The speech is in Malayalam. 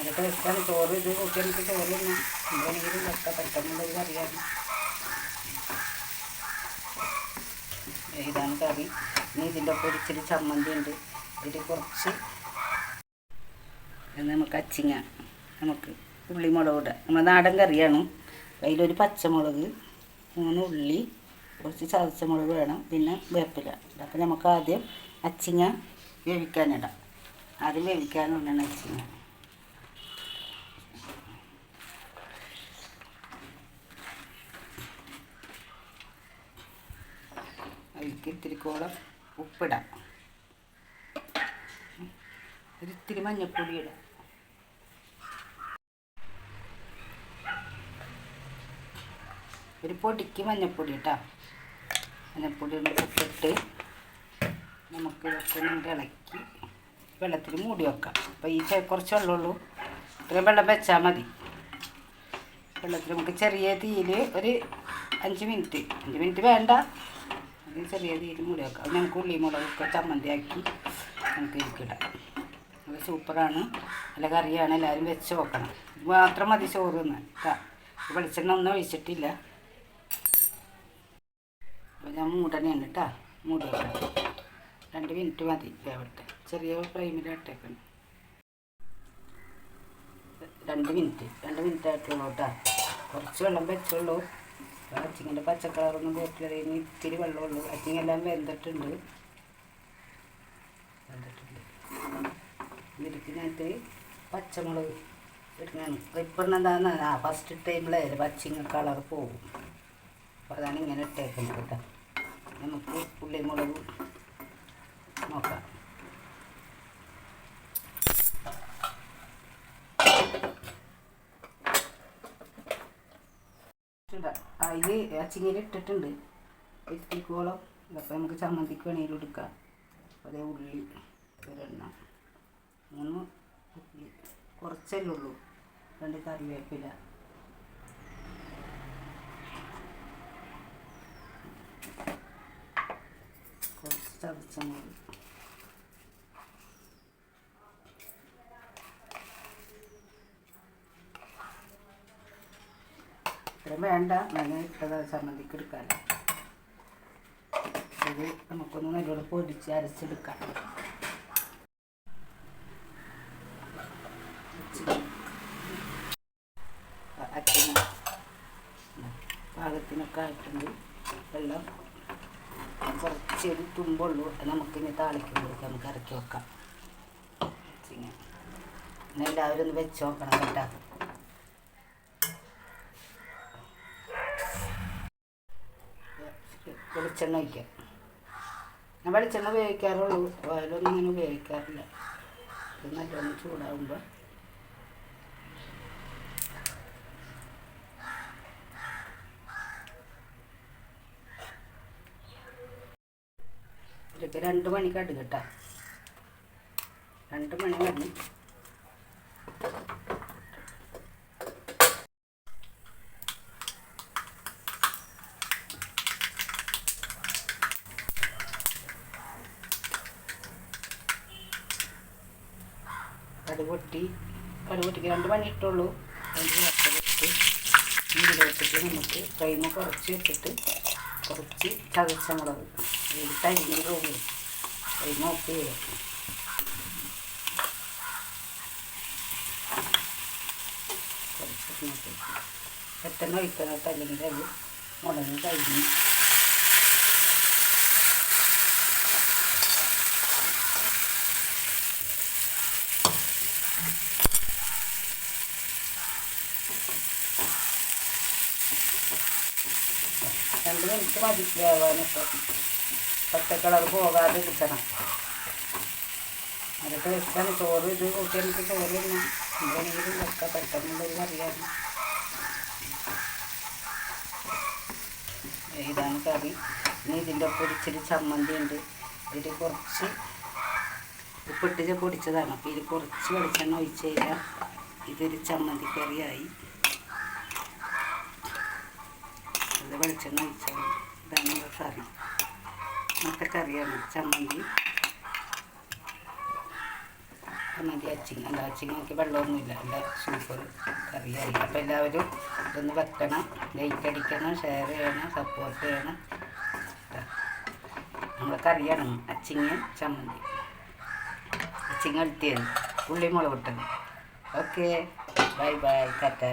നല്ല ടേസ്റ്റാണ് ചോറ് ഇത് കൂട്ടി ചോറ് എന്തെങ്കിലും വെക്കാം പെട്ടെന്നുള്ളൊരു കറിയാണ് ഇതാണ് കറി? ഇനി ഇതിന്റെ ഒപ്പം ഒരു ഇച്ചിരി ചമ്മന്തി ഉണ്ട്. ഇതിൽ കുറച്ച് നമുക്ക് അച്ചിങ്ങ നമുക്ക് ഉള്ളിമുളക് ഇടാം നമ്മുടെ നാടൻ കറിയാണ്. അതിലൊരു പച്ചമുളക് മൂന്ന് ഉള്ളി കുറച്ച് ചതച്ചമുളക് വേണം പിന്നെ വേപ്പില. അപ്പോൾ നമുക്ക് ആദ്യം അച്ചിങ്ങ വേവിക്കാനിടാം. ആദ്യം വേവിക്കാനുള്ളതാണ് അച്ചിങ്ങ. അതിലേക്ക് ഇത്തിരി കോളം ഉപ്പിടാം. ഒരിത്തിരി മഞ്ഞൾപ്പൊടി ഇടാം. ഒരു പൊടിക്ക് മഞ്ഞപ്പൊടി ഇട്ടാം. മഞ്ഞപ്പൊടി ഇട്ട് നമുക്ക് ഒന്ന് ഇളക്കി വെള്ളത്തിൽ മൂടി വെക്കാം. അപ്പോൾ ഈ കുറച്ച് വെള്ളമുള്ളൂ ഇത്രയും വെള്ളം വെച്ചാൽ മതി. വെള്ളത്തിൽ നമുക്ക് ചെറിയ തീയിൽ ഒരു അഞ്ച് മിനിറ്റ്. അഞ്ച് മിനിറ്റ് വേണ്ട. അത് ചെറിയ തീയിൽ കൂടി വെക്കാം അത് നമുക്ക് ഉള്ളി മുളകൊക്കെ ചമ്മന്തിയാക്കി നമുക്ക് ഇരിക്കിടാം നല്ല സൂപ്പറാണ്. നല്ല കറിയാണ്. എല്ലാവരും വെച്ച് നോക്കണം. മാത്രം മതി ചോറ് തിന്ന് കേട്ടോ വെളിച്ചെണ്ണ ഒന്നും ഒഴിച്ചിട്ടില്ല. അപ്പോൾ ഞാൻ മൂടനെയാണ് കേട്ടോ മൂടി രണ്ട് മിനിറ്റ് മതി വേവട്ടെ. ചെറിയ ഫ്ലെയിമിലിട്ടേക്കണം. രണ്ട് മിനിറ്റ് രണ്ട് മിനിറ്റ് ആയിട്ടുള്ളൂ കേട്ടോ കുറച്ച് വെള്ളം വെച്ചുള്ളൂ അച്ചിങ്ങന്റെ പച്ചക്കളറൊന്നും പോയിട്ടില്ല. ഇനി ഇത്തിരി വെള്ളമുള്ളൂ. അച്ചിങ്ങെല്ലാം വെന്തിട്ടുണ്ട്. വെന്തിട്ടുണ്ട്. ഇതിനകത്ത് പച്ചമുളക് ഇടുന്നതാണ്. ഇപ്പം എന്താന്ന് ആ ഫസ്റ്റ് ടൈമിലെ പച്ചിങ്ങ കളർ പോകും. അപ്പോൾ അതാണ് ഇങ്ങനെ ഇട്ടേക്കുന്നത് കേട്ടോ. നമുക്ക് ഉള്ളിമുളകും നോക്കാം. അതിൽ അച്ചിങ്ങയിൽ ഇട്ടിട്ടുണ്ട്. എത്തിക്കോളം ഇതപ്പോൾ നമുക്ക് ചമ്മന്തിക്ക് വേണമെങ്കിലും എടുക്കാം. അതേ ഉള്ളി ഒരെണ്ണം. മൂന്ന് ഉള്ളി. കുറച്ചല്ലേ ഉള്ളൂ. രണ്ട് കറിവേപ്പില. കുറച്ച് ചതച്ചമുളക് ഇത്രയും വേണ്ട. ഞാൻ ഇട്ടത് ചമ്മന്തിക്ക് എടുക്കാമല്ലോ ഇത് നമുക്കൊന്ന് നല്ലോണം പൊടിച്ച് അരച്ചെടുക്കാം. പാകത്തിനൊക്കെ ആയിട്ടുണ്ട്. വെള്ളം കുറച്ചൊരു തുമ്പുള്ളൂ. നമുക്കിനി താളിക്കുമ്പോൾ നമുക്ക് ഇറക്കി വെക്കാം. എല്ലാവരും ഒന്ന് വെച്ച് നോക്കണം കേട്ടോ. വെളിച്ചെണ്ണ ഒഴിക്കാം ഞാൻ വെളിച്ചെണ്ണ ഉപയോഗിക്കാറുള്ളൂ. ഓയിലൊന്നും അങ്ങനെ ഉപയോഗിക്കാറില്ല. നല്ലോണം ഇതിലേക്ക് രണ്ട് മണി കടുക് രണ്ട് മണി മതി കടുക് പൊട്ടി. കടുക് പൊട്ടിക്ക് രണ്ട് മണി ഇട്ടുള്ളൂ രണ്ട് വറുത്തിട്ട് ഇതിലോട്ടിട്ട് നമുക്ക് കൈമ കുറച്ച് വെച്ചിട്ട് കുറച്ച് തകച്ച മുളക്. ഇത് തരിഞ്ഞ് പോകും. കൈമ ഓഫ് ചെയ്യാം കുറച്ച്. പെട്ടെന്ന് ഒഴിക്കണം അല്ലെങ്കിൽ അത്? മുളക് കഴിഞ്ഞു. രണ്ട് മിനിറ്റ് മതി പച്ച പച്ചക്കളർ പോകാതെ കിട്ടണം നല്ല ടേസ്റ്റാണ് ചോറ് ഇത് കൂട്ടി എനിക്ക് ചോറ് തിന്നാം എന്തെങ്കിലും വെക്ക പെട്ടെന്നുള്ളൊരു കറിയാണ്. ഇതാണ് കറി. ഇനി ഇതിന്റെ ഒപ്പം ഇച്ചിരി ചമ്മന്തി ഉണ്ട്. ഇതിൽ കുറച്ച് ഉപ്പിട്ട് പൊടിച്ചതാണ്. അപ്പോൾ ഇതിൽ കുറച്ച് വെളിച്ചെണ്ണ ഒഴിച്ച് കഴിഞ്ഞാൽ ഇതൊരു ചമ്മന്തി കറിയായി ഇത് വെളിച്ചെണ്ണ ഒഴിച്ചാൽ ഇതാണ് സാധനം. കറി ഇന്നത്തെ കറിയാണ്. ചമ്മന്തി. മതി അച്ചിങ് എന്താ അച്ചിങ്ങൊക്കെ വെള്ളമൊന്നുമില്ല. നല്ല സൂപ്പർ കറിയായി അപ്പോൾ എല്ലാവരും ഇതൊന്ന് വെക്കണം. ലൈറ്റ് അടിക്കണം ഷെയർ ചെയ്യണം സപ്പോർട്ട് ചെയ്യണം. ട്ടാ. നമ്മളെ കറിയാണ് അച്ചിങ്ങ ചമ്മന്തി. അഴുത്തിയത് ഉള്ളി മുളക് ഇട്ടത് ഓക്കെ ബൈ ബൈ ടാറ്റ.